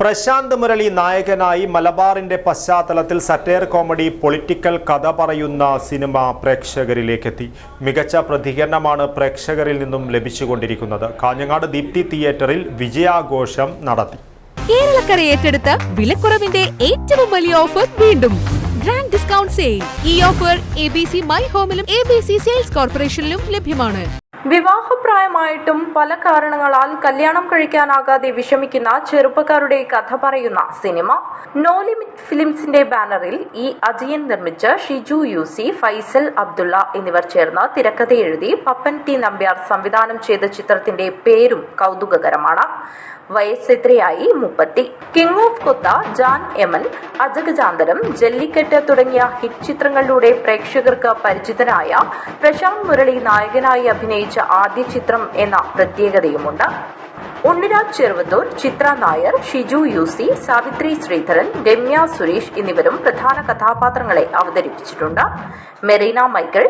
പ്രശാന്ത് മുരളി നായകനായി മലബാറിന്റെ പശ്ചാത്തലത്തിൽ സറ്റയർ കോമഡി പൊളിറ്റിക്കൽ കഥ പറയുന്ന സിനിമ പ്രേക്ഷകരിലേക്കെത്തി. മികച്ച പ്രതികരണമാണ് പ്രേക്ഷകരിൽ നിന്നും ലഭിച്ചുകൊണ്ടിരിക്കുന്നത്. കാഞ്ഞങ്ങാട് ദീപ്തി തിയേറ്ററിൽ വിജയാഘോഷം നടത്തി. കേരളക്കര ഏറ്റെടുത്ത വിലക്കുറവിന്റെ ഏറ്റവും വലിയ ഓഫർ വീണ്ടും. ഗ്രാൻഡ് ഡിസ്കൗണ്ട് സെയിൽ ഈ offer A B C my ഹോമിലും A B C sales കോർപ്പറേഷനിലും ലഭ്യമാണ്. വിവാഹപ്രായമായിട്ടും പല കാരണങ്ങളാൽ കല്യാണം കഴിക്കാനാകാതെ വിഷമിക്കുന്ന ചെറുപ്പക്കാരുടെ കഥ പറയുന്ന സിനിമ നോ ലിമിറ്റ് ഫിലിംസിന്റെ ബാനറിൽ ഈ അജയൻ നിർമ്മിച്ച ഷിജു യൂസി ഫൈസൽ അബ്ദുള്ള എന്നിവർ ചേർന്ന് തിരക്കഥ എഴുതി പപ്പൻ ടി നമ്പ്യാർ സംവിധാനം ചെയ്ത ചിത്രത്തിന്റെ പേരും കൗതുകകരമാണ്. വയസ്സെത്രയായി മുപ്പത്തി. കിങ് ഓഫ് കൊത്ത ജാൻ എമൻ അജഗജാന്തരം ജല്ലിക്കെട്ട് തുടങ്ങിയ ഹിറ്റ് ചിത്രങ്ങളിലൂടെ പ്രേക്ഷകർക്ക് പരിചിതനായ പ്രശാന്ത് മുരളി നായകനായി അഭിനയിച്ച ആദ്യ ചിത്രം എന്ന പ്രത്യേകതയുമുണ്ട്. ഉണ്ണിരാജ് ചെറുവത്തൂർ ചിത്ര നായർ ഷിജു യൂസി സാവിത്രി ശ്രീധരൻ രമ്യ സുരേഷ് എന്നിവരും പ്രധാന കഥാപാത്രങ്ങളെ അവതരിപ്പിച്ചിട്ടുണ്ട്. മെറീന മൈക്കിൾ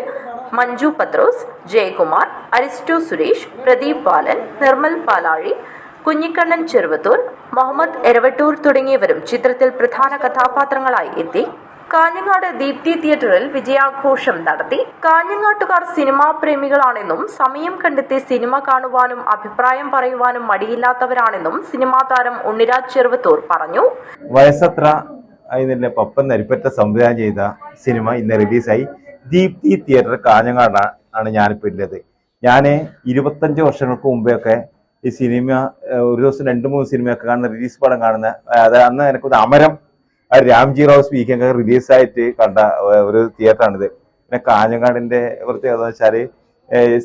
മഞ്ജു പത്രോസ് ജയകുമാർ അരിസ്റ്റോ സുരേഷ് പ്രദീപ് ബാലൻ നിർമ്മൽ പാലാഴി കുഞ്ഞിക്കണ്ണൻ ചെറുവത്തൂർ മുഹമ്മദ് എരവട്ടൂർ തുടങ്ങിയവരും ചിത്രത്തിൽ പ്രധാന കഥാപാത്രങ്ങളായി എത്തി. കാഞ്ഞങ്ങാട് ദീപ്തി തിയേറ്ററിൽ വിജയാഘോഷം നടത്തി. കാഞ്ഞങ്ങാട്ടുകാർ സിനിമാ പ്രേമികളാണെന്നും സമയം കണ്ടെത്തി സിനിമ കാണുവാനും അഭിപ്രായം പറയുവാനും മടിയില്ലാത്തവരാണെന്നും സിനിമാ താരം ഉണ്ണിരാജ് ചെറുവത്തൂർ പറഞ്ഞു. വയസ്സത്ര ഇതിന്റെ പപ്പൻ നരിപ്പറ്റ സംവിധാനം ചെയ്ത സിനിമ ഇന്ന് റിലീസായി. ദീപ്തി തിയേറ്റർ കാഞ്ഞങ്ങാടാണ് ആണ് ഞാനിപ്പോൾ ഉള്ളത്. ഞാൻ ഇരുപത്തഞ്ച് വർഷങ്ങൾക്ക് മുമ്പെയൊക്കെ ഈ സിനിമ ഒരു ദിവസം രണ്ട് മൂന്ന് സിനിമയൊക്കെ കാണുന്ന റിലീസ് പടം കാണുന്ന അന്ന് എനിക്കൊന്ന് അമരം ആ രാംജി റാവു സ്പീക്കിംഗ് ഒക്കെ റിലീസ് ആയിട്ട് കണ്ട ഒരു തിയേറ്ററാണിത് പിന്നെ കാഞ്ഞങ്ങാടിന്റെ പ്രത്യേകത വെച്ചാൽ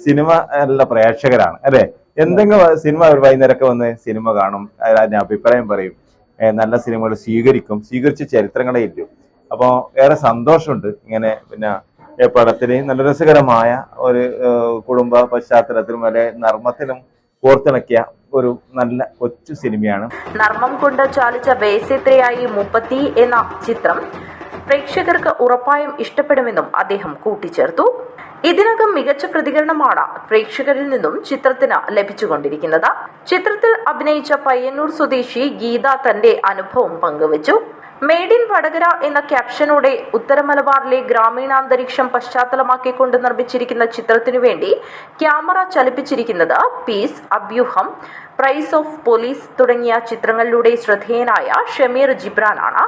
സിനിമ നല്ല പ്രേക്ഷകരാണ്. അല്ലെ? എന്തെങ്കിലും സിനിമ ഒരു വൈകുന്നേരമൊക്കെ വന്ന് സിനിമ കാണും. അതിന് അഭിപ്രായം പറയും. നല്ല സിനിമകൾ സ്വീകരിക്കും. സ്വീകരിച്ച ചരിത്രങ്ങളെ ഇല്ലു. അപ്പോൾ ഏറെ സന്തോഷമുണ്ട് ഇങ്ങനെ പിന്നെ പടത്തിന് നല്ല രസകരമായ ഒരു കുടുംബ പശ്ചാത്തലത്തിലും അല്ലെ നർമ്മത്തിലും കോർത്തിണക്കിയ ഒരു നല്ല കൊച്ചു സിനിമയാണ്. നർമ്മം കൊണ്ട് ചാലിച്ച ബേസിത്രയായി മുപ്പത്തി എന്ന ചിത്രം പ്രേക്ഷകർക്ക് ഉറപ്പായും ഇഷ്ടപ്പെടുമെന്നും അദ്ദേഹം കൂട്ടിച്ചേർത്തു. ഇതിനകം മികച്ച പ്രതികരണമാണ് പ്രേക്ഷകരിൽ നിന്നും ചിത്രത്തിന് ലഭിച്ചുകൊണ്ടിരിക്കുന്നത്. ചിത്രത്തിൽ അഭിനയിച്ച പയ്യന്നൂർ സ്വദേശി ഗീത തന്റെ അനുഭവം പങ്കുവച്ചു. മെയ്ഡ് ഇൻ വടകര എന്ന ക്യാപ്ഷനോടെ ഉത്തര മലബാറിലെ ഗ്രാമീണാന്തരീക്ഷം പശ്ചാത്തലമാക്കിക്കൊണ്ട് നിർമ്മിച്ചിരിക്കുന്ന ചിത്രത്തിനു വേണ്ടി camera ചലിപ്പിച്ചിരിക്കുന്നത് peace Abhyooham price of police തുടങ്ങിയ ചിത്രങ്ങളിലൂടെ ശ്രദ്ധേയനായ ഷമീർ ജിബ്രാനാണ്.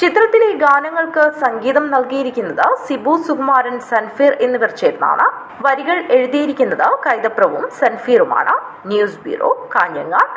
ചിത്രത്തിലെ ഗാനങ്ങൾക്ക് സംഗീതം നൽകിയിരിക്കുന്നത് സിബു സുകുമാരൻ സൻഫീർ എന്നിവർ ചേർന്നാണ്. വരികൾ എഴുതിയിരിക്കുന്നത് കൈതപ്രവും സൻഫീറുമാണ്. News bureau Kanhangad.